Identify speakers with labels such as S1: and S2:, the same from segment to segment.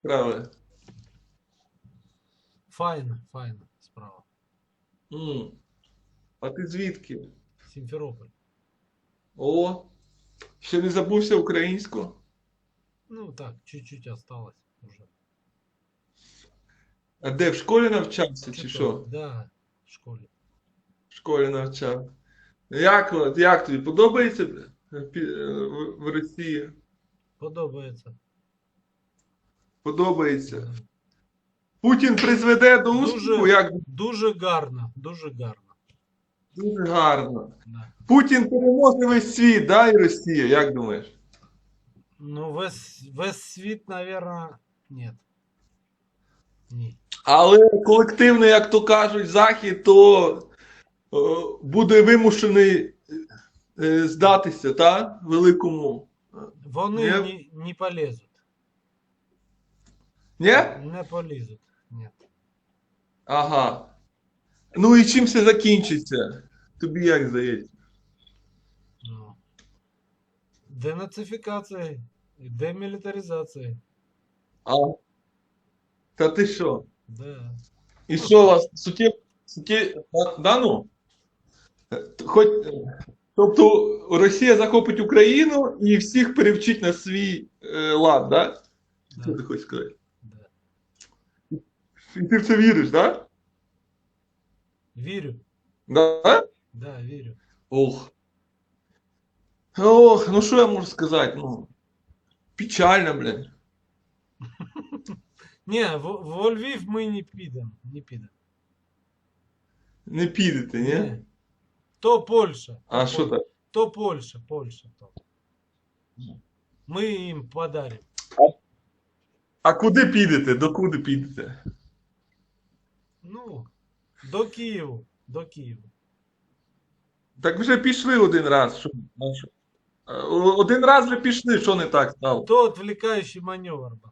S1: справи?
S2: Файна, файна справа.
S1: М. А ти звідки?
S2: Сімферополь.
S1: О, ще не забувся українську?
S2: Ну так, чуть-чуть осталось уже.
S1: А де в школі навчався чи що?
S2: Да, в школі.
S1: В школі навчав. Як, от, як тобі подобається е, е, в в Росії?
S2: Подобається.
S1: Подобається. Путін призведе до успіху,
S2: Дуже-
S1: як
S2: Дуже гарно, дуже гарно.
S1: дуже гарно.
S2: Да.
S1: Путін переможе весь світ, да, і Росія, як думаєш?
S2: Ну, весь, весь світ, нет. Ні.
S1: Але колективно, як то кажуть, Захід, то е, буде вимушений е, здатися, та? Великому.
S2: Вони не, не полезуть.
S1: Ні?
S2: Не полізуть. Нет.
S1: Ага. Ну і чим це закінчиться? Тобі як здається?
S2: Ну. Денацифікація, демілітаризація.
S1: А? Та ти що?
S2: Да.
S1: І що у вас суттєво, суттєво, да, ну? Хоч, тобто Росія захопить Україну і всіх перевчить на свій е, лад, да? Що
S2: Да.
S1: ти хочеш сказати?
S2: Да.
S1: І ти в це віриш, да?
S2: Вірю.
S1: Да?
S2: Да, вірю.
S1: Ох. Ох, ну що я можу сказати? Ну, печально, блін.
S2: Ні, в, во Львів ми не підемо. Не підемо.
S1: Не підете, ні?
S2: Ні. То Польща.
S1: А
S2: то
S1: що
S2: Пол-
S1: так?
S2: То Польща, Польща. То. Ми їм подаримо.
S1: А куди підете? До куди підете?
S2: Ну, до Києву. До Києва.
S1: Так вже пішли один раз. Що, а що? Е, Один раз вже пішли, що не так стало?
S2: То відвлікаючий маневр був.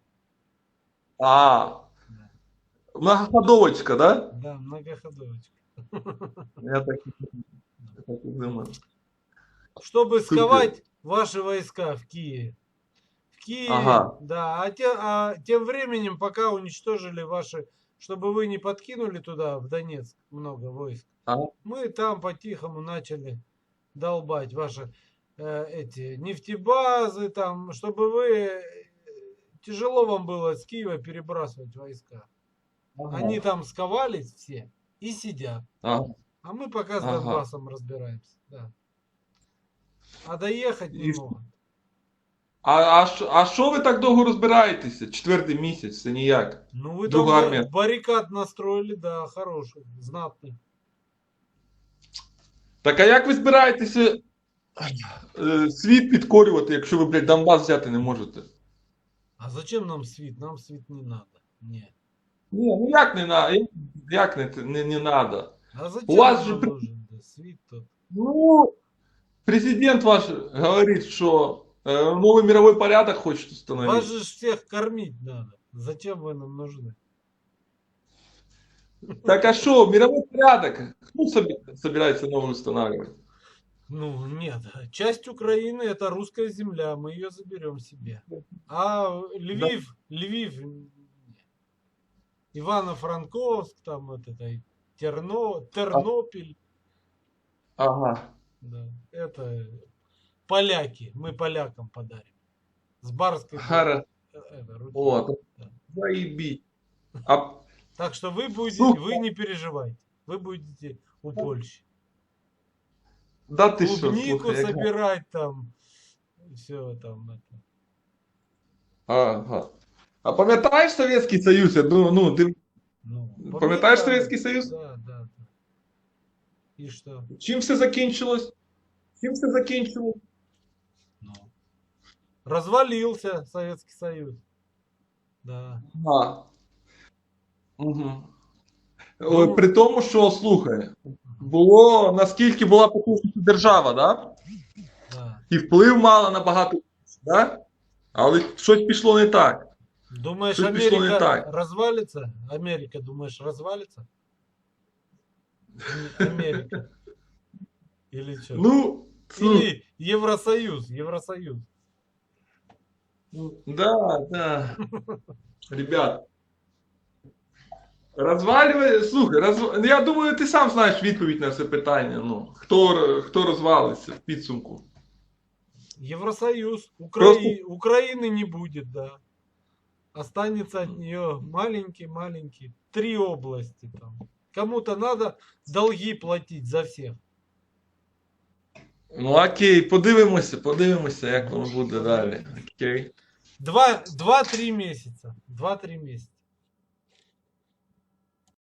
S1: А,
S2: Да,
S1: многоходовочка, да?
S2: да многоходовочка.
S1: Я так, і- я так і думав.
S2: Чтобы
S1: Супер.
S2: сковать ваши войска в Киеве. В Киеве,
S1: Ага.
S2: да. А, те- а тем временем, пока уничтожили ваши, чтобы вы не подкинули туда, в Донецк, много войск,
S1: Ага.
S2: мы там по-тихому начали долбать ваши э, эти нефтебазы, там, чтобы вы э, тяжело вам было с Киева перебрасывать войска. Они там сковались все и сидят.
S1: Ага.
S2: А мы пока с
S1: Ага.
S2: Донбассом разбираемся. Да. А доехать не
S1: И
S2: могут.
S1: А, а, що- а що ви так довго розбираєтеся? Четвертий місяць, це ніяк.
S2: Ну вы там
S1: Другая
S2: ба-
S1: армия.
S2: баррикад настроили, да, хороший, знатный.
S1: Так а як ви збираєтеся е, світ підкорювати, якщо ви, блядь, Донбас взяти не можете?
S2: А зачем нам свит? Нам свит не надо. Не.
S1: Ні, ну як не надо? Як не, не, не надо?
S2: А зачем
S1: У вас
S2: нам
S1: же при-
S2: нужен да, свит тот?
S1: Ну, президент ваш говорит, что э, новый мировой порядок хочет установить.
S2: Вас же всех кормить надо. Зачем вы нам нужны?
S1: Так а что, мировой порядок? Кто соби- собирается новый устанавливать?
S2: Ну, нет. Часть Украины это русская земля, мы ее заберем себе. А Львив, Львив, не. Ивано-Франковск, там вот это, Терно, Тернопиль,
S1: Ага.
S2: да, это поляки, мы полякам подарим. С барской
S1: Хара.
S2: э, это, руки.
S1: Вот.
S2: Да.
S1: Заебись. А,
S2: Так что вы будете,
S1: Слушай.
S2: вы не переживайте, вы будете у Польши.
S1: да ты что,
S2: Клубнику
S1: слухай, яка-
S2: собирать там, все там это.
S1: Ага. А пам'ятаєш Совєтський Союз? Я думаю, ну, ти
S2: Ну,
S1: пам'ятаєш
S2: пам'ятаю.
S1: Совєтський Союз?
S2: Да, да, да. И что?
S1: Чим все закінчилось? Чим все закінчилось?
S2: Ну, развалился Советский Союз. Да.
S1: Ага. Угу.
S2: Ну.
S1: При тому, що, слухай, було наскільки була потужна держава, да?
S2: да.
S1: і вплив мала на багато, да? але щось пішло не так.
S2: Думаешь,
S1: Что пішло не
S2: Америка
S1: так?
S2: развалится? Америка, думаешь, развалится? М- Америка. Или что?
S1: Ну, ну,
S2: Или Евросоюз, Евросоюз.
S1: да, да. Ребят. Розвалює, слухай, розв... я думаю, ти сам знаєш відповідь на це питання. Ну, хто, хто розвалиться в підсумку?
S2: Евросоюз. Украи... Украины не будет, да. Останется от нее маленький-маленький. Три области там. Кому-то надо долги платить за всех.
S1: Ну окей, подивимося, подивимося, як воно буде далі. Окей.
S2: Два- Два-три месяца. Два-три месяца.